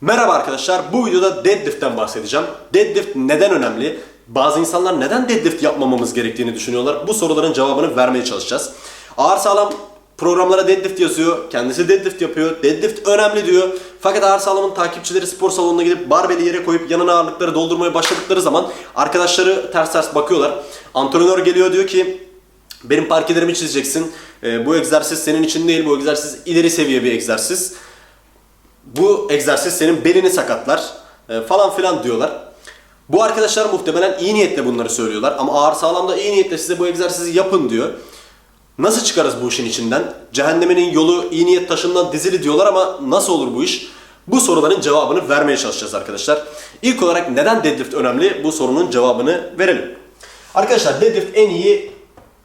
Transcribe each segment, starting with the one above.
Merhaba arkadaşlar. Bu videoda deadlift'ten bahsedeceğim. Deadlift neden önemli? Bazı insanlar neden deadlift yapmamamız gerektiğini düşünüyorlar. Bu soruların cevabını vermeye çalışacağız. Ağır sağlam programlara deadlift yazıyor. Kendisi deadlift yapıyor. Deadlift önemli diyor. Fakat ağır sağlamın takipçileri spor salonuna gidip barbeli yere koyup yanına ağırlıkları doldurmaya başladıkları zaman arkadaşları ters ters bakıyorlar. Antrenör geliyor diyor ki benim parkelerimi çizeceksin. Ee, bu egzersiz senin için değil. Bu egzersiz ileri seviye bir egzersiz bu egzersiz senin belini sakatlar e, falan filan diyorlar. Bu arkadaşlar muhtemelen iyi niyetle bunları söylüyorlar ama ağır sağlamda iyi niyetle size bu egzersizi yapın diyor. Nasıl çıkarız bu işin içinden? Cehennemin yolu iyi niyet taşından dizili diyorlar ama nasıl olur bu iş? Bu soruların cevabını vermeye çalışacağız arkadaşlar. İlk olarak neden deadlift önemli? Bu sorunun cevabını verelim. Arkadaşlar deadlift en iyi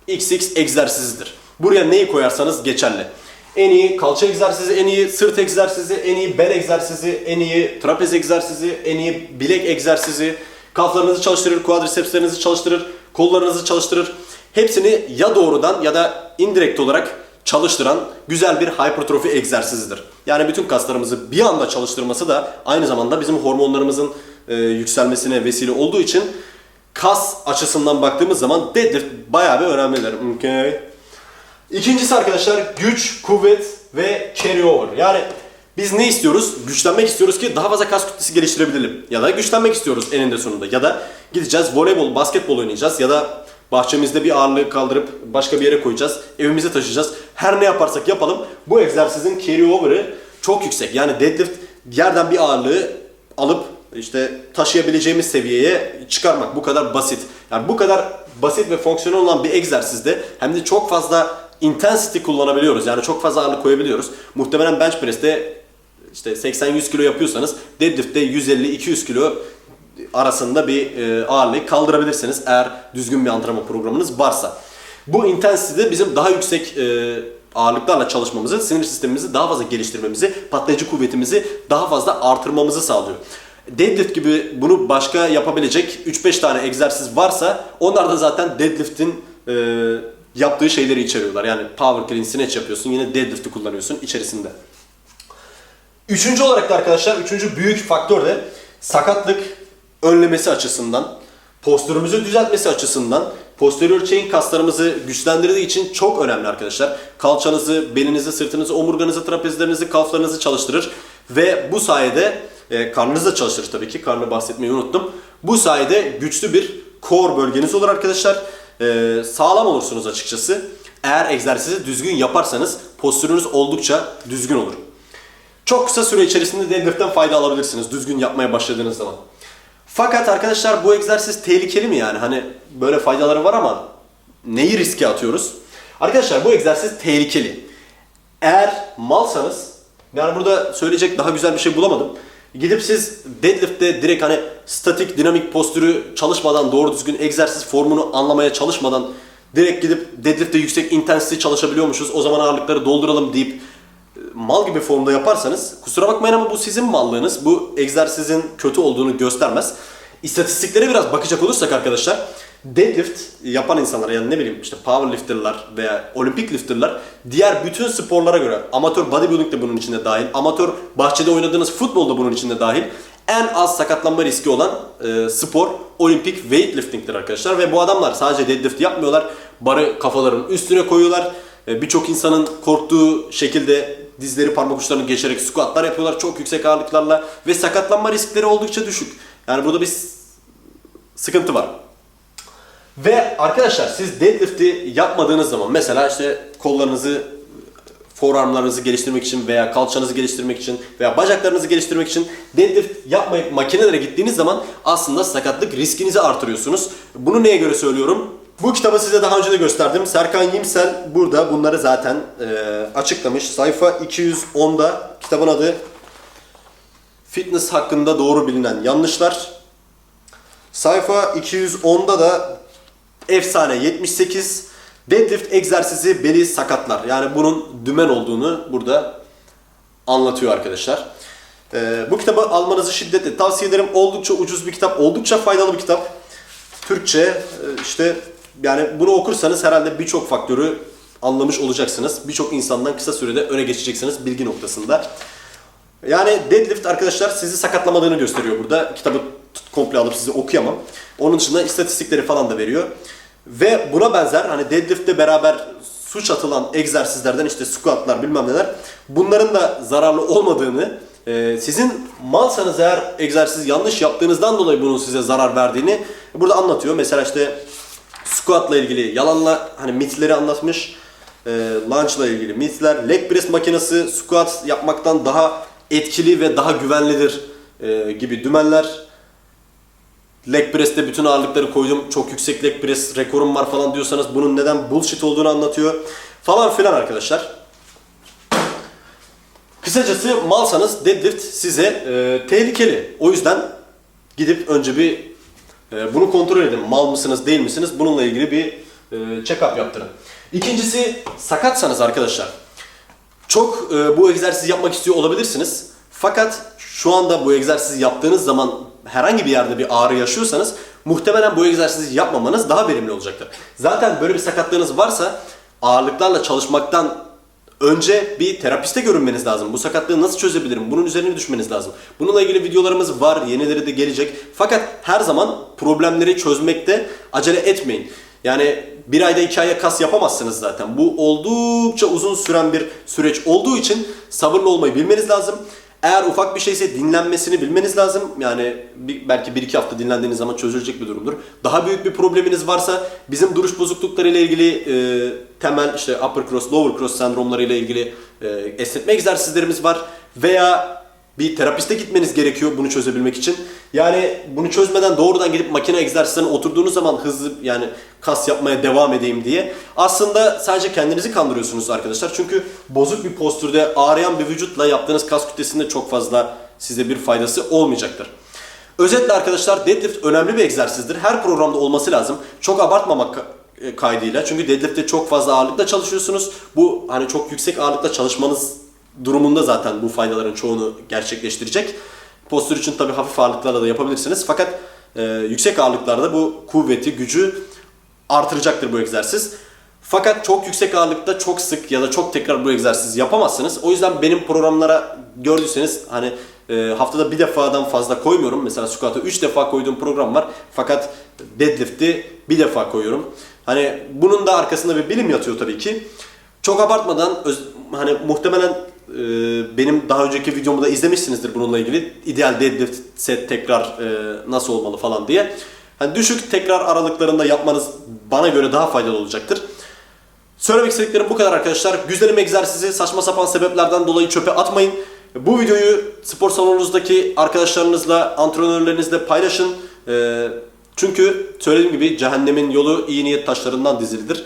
XX egzersizidir. Buraya neyi koyarsanız geçerli. En iyi kalça egzersizi, en iyi sırt egzersizi, en iyi bel egzersizi, en iyi trapez egzersizi, en iyi bilek egzersizi, kalflarınızı çalıştırır, quadricepslerinizi çalıştırır, kollarınızı çalıştırır. Hepsini ya doğrudan ya da indirekt olarak çalıştıran güzel bir hypertrofi egzersizidir. Yani bütün kaslarımızı bir anda çalıştırması da aynı zamanda bizim hormonlarımızın e, yükselmesine vesile olduğu için kas açısından baktığımız zaman deadlift bayağı bir önemlidir. Okay. İkincisi arkadaşlar güç, kuvvet ve carry over. Yani biz ne istiyoruz? Güçlenmek istiyoruz ki daha fazla kas kütlesi geliştirebilelim. Ya da güçlenmek istiyoruz eninde sonunda. Ya da gideceğiz voleybol, basketbol oynayacağız. Ya da bahçemizde bir ağırlığı kaldırıp başka bir yere koyacağız. Evimize taşıyacağız. Her ne yaparsak yapalım bu egzersizin carry over'ı çok yüksek. Yani deadlift yerden bir ağırlığı alıp işte taşıyabileceğimiz seviyeye çıkarmak bu kadar basit. Yani bu kadar basit ve fonksiyonel olan bir egzersizde hem de çok fazla intensity kullanabiliyoruz. Yani çok fazla ağırlık koyabiliyoruz. Muhtemelen bench press'te işte 80-100 kilo yapıyorsanız deadlift'te 150-200 kilo arasında bir e, ağırlığı kaldırabilirsiniz eğer düzgün bir antrenman programınız varsa. Bu intensity'de bizim daha yüksek e, ağırlıklarla çalışmamızı, sinir sistemimizi daha fazla geliştirmemizi, patlayıcı kuvvetimizi daha fazla artırmamızı sağlıyor. Deadlift gibi bunu başka yapabilecek 3-5 tane egzersiz varsa onlar da zaten deadlift'in e, yaptığı şeyleri içeriyorlar. Yani power clean, snatch yapıyorsun yine deadlift'i kullanıyorsun içerisinde. Üçüncü olarak da arkadaşlar, üçüncü büyük faktör de sakatlık önlemesi açısından, postürümüzü düzeltmesi açısından, posterior chain kaslarımızı güçlendirdiği için çok önemli arkadaşlar. Kalçanızı, belinizi, sırtınızı, omurganızı, trapezlerinizi, kalflarınızı çalıştırır ve bu sayede e, karnınızı da çalıştırır tabii ki. Karnı bahsetmeyi unuttum. Bu sayede güçlü bir core bölgeniz olur arkadaşlar. E, sağlam olursunuz açıkçası. Eğer egzersizi düzgün yaparsanız postürünüz oldukça düzgün olur. Çok kısa süre içerisinde deadlift'ten fayda alabilirsiniz düzgün yapmaya başladığınız zaman. Fakat arkadaşlar bu egzersiz tehlikeli mi yani? Hani böyle faydaları var ama neyi riske atıyoruz? Arkadaşlar bu egzersiz tehlikeli. Eğer malsanız, yani burada söyleyecek daha güzel bir şey bulamadım. Gidip siz deadlift'te direkt hani statik, dinamik postürü çalışmadan, doğru düzgün egzersiz formunu anlamaya çalışmadan direkt gidip deadlift'te yüksek intensity çalışabiliyormuşuz, o zaman ağırlıkları dolduralım deyip mal gibi formda yaparsanız kusura bakmayın ama bu sizin mallığınız. Bu egzersizin kötü olduğunu göstermez. İstatistiklere biraz bakacak olursak arkadaşlar deadlift yapan insanlar yani ne bileyim işte powerlifterlar veya olimpik lifterlar diğer bütün sporlara göre amatör bodybuilding de bunun içinde dahil, amatör bahçede oynadığınız futbol da bunun içinde dahil en az sakatlanma riski olan e, spor olimpik weightlifting'tir arkadaşlar ve bu adamlar sadece deadlift yapmıyorlar. Barı kafalarının üstüne koyuyorlar. E, Birçok insanın korktuğu şekilde dizleri parmak uçlarını geçerek squatlar yapıyorlar çok yüksek ağırlıklarla ve sakatlanma riskleri oldukça düşük. Yani burada bir sıkıntı var. Ve arkadaşlar siz deadlift'i yapmadığınız zaman mesela işte kollarınızı forearmlarınızı geliştirmek için veya kalçanızı geliştirmek için veya bacaklarınızı geliştirmek için deadlift yapmayıp makinelere gittiğiniz zaman aslında sakatlık riskinizi artırıyorsunuz. Bunu neye göre söylüyorum? Bu kitabı size daha önce de gösterdim. Serkan Yimsel burada bunları zaten e, açıklamış. Sayfa 210'da kitabın adı Fitness hakkında doğru bilinen yanlışlar. Sayfa 210'da da efsane 78 deadlift egzersizi beli sakatlar. Yani bunun dümen olduğunu burada anlatıyor arkadaşlar. Ee, bu kitabı almanızı şiddetle tavsiye ederim. Oldukça ucuz bir kitap, oldukça faydalı bir kitap. Türkçe e, işte yani bunu okursanız herhalde birçok faktörü anlamış olacaksınız. Birçok insandan kısa sürede öne geçeceksiniz bilgi noktasında. Yani deadlift arkadaşlar sizi sakatlamadığını gösteriyor burada. Kitabı komple alıp size okuyamam. Onun dışında istatistikleri falan da veriyor. Ve buna benzer hani deadliftle beraber suç atılan egzersizlerden işte squatlar bilmem neler bunların da zararlı olmadığını e, sizin malsanız eğer egzersiz yanlış yaptığınızdan dolayı bunun size zarar verdiğini burada anlatıyor. Mesela işte squatla ilgili yalanla hani mitleri anlatmış. E, lunge'la ilgili mitler. Leg press makinesi squat yapmaktan daha etkili ve daha güvenlidir e, gibi dümenler. Leg press'te bütün ağırlıkları koydum. Çok yüksek leg press rekorum var falan diyorsanız bunun neden bullshit olduğunu anlatıyor. Falan filan arkadaşlar. Kısacası malsanız deadlift size e, tehlikeli. O yüzden gidip önce bir e, bunu kontrol edin. Mal mısınız değil misiniz? Bununla ilgili bir e, check-up yaptırın. İkincisi sakatsanız arkadaşlar. Çok e, bu egzersizi yapmak istiyor olabilirsiniz. Fakat şu anda bu egzersizi yaptığınız zaman herhangi bir yerde bir ağrı yaşıyorsanız muhtemelen bu egzersizi yapmamanız daha verimli olacaktır. Zaten böyle bir sakatlığınız varsa ağırlıklarla çalışmaktan önce bir terapiste görünmeniz lazım. Bu sakatlığı nasıl çözebilirim? Bunun üzerine düşmeniz lazım. Bununla ilgili videolarımız var, yenileri de gelecek. Fakat her zaman problemleri çözmekte acele etmeyin. Yani bir ayda iki aya kas yapamazsınız zaten. Bu oldukça uzun süren bir süreç olduğu için sabırlı olmayı bilmeniz lazım. Eğer ufak bir şeyse dinlenmesini bilmeniz lazım. Yani bir, belki 1-2 hafta dinlendiğiniz zaman çözülecek bir durumdur. Daha büyük bir probleminiz varsa bizim duruş bozuklukları ile ilgili e, temel işte upper cross, lower cross sendromları ile ilgili e, esnetme egzersizlerimiz var. Veya bir terapiste gitmeniz gerekiyor bunu çözebilmek için. Yani bunu çözmeden doğrudan gidip makine egzersizlerine oturduğunuz zaman hızlı yani kas yapmaya devam edeyim diye aslında sadece kendinizi kandırıyorsunuz arkadaşlar. Çünkü bozuk bir postürde ağrıyan bir vücutla yaptığınız kas kütlesinde çok fazla size bir faydası olmayacaktır. Özetle arkadaşlar deadlift önemli bir egzersizdir. Her programda olması lazım. Çok abartmamak ka- kaydıyla. Çünkü deadlift'te çok fazla ağırlıkla çalışıyorsunuz. Bu hani çok yüksek ağırlıkla çalışmanız durumunda zaten bu faydaların çoğunu gerçekleştirecek. Postür için tabii hafif ağırlıklarla da yapabilirsiniz. Fakat e, yüksek ağırlıklarda bu kuvveti, gücü artıracaktır bu egzersiz. Fakat çok yüksek ağırlıkta çok sık ya da çok tekrar bu egzersizi yapamazsınız. O yüzden benim programlara gördüyseniz hani e, haftada bir defadan fazla koymuyorum. Mesela squat'a 3 defa koyduğum program var. Fakat deadlift'i bir defa koyuyorum. Hani bunun da arkasında bir bilim yatıyor tabii ki. Çok abartmadan öz- hani muhtemelen benim daha önceki videomu da izlemişsinizdir bununla ilgili. İdeal deadlift set tekrar e, nasıl olmalı falan diye. Hani düşük tekrar aralıklarında yapmanız bana göre daha faydalı olacaktır. Söylemek istediklerim bu kadar arkadaşlar. Güzelim egzersizi saçma sapan sebeplerden dolayı çöpe atmayın. Bu videoyu spor salonunuzdaki arkadaşlarınızla, antrenörlerinizle paylaşın. Ee, çünkü söylediğim gibi cehennemin yolu iyi niyet taşlarından dizilidir.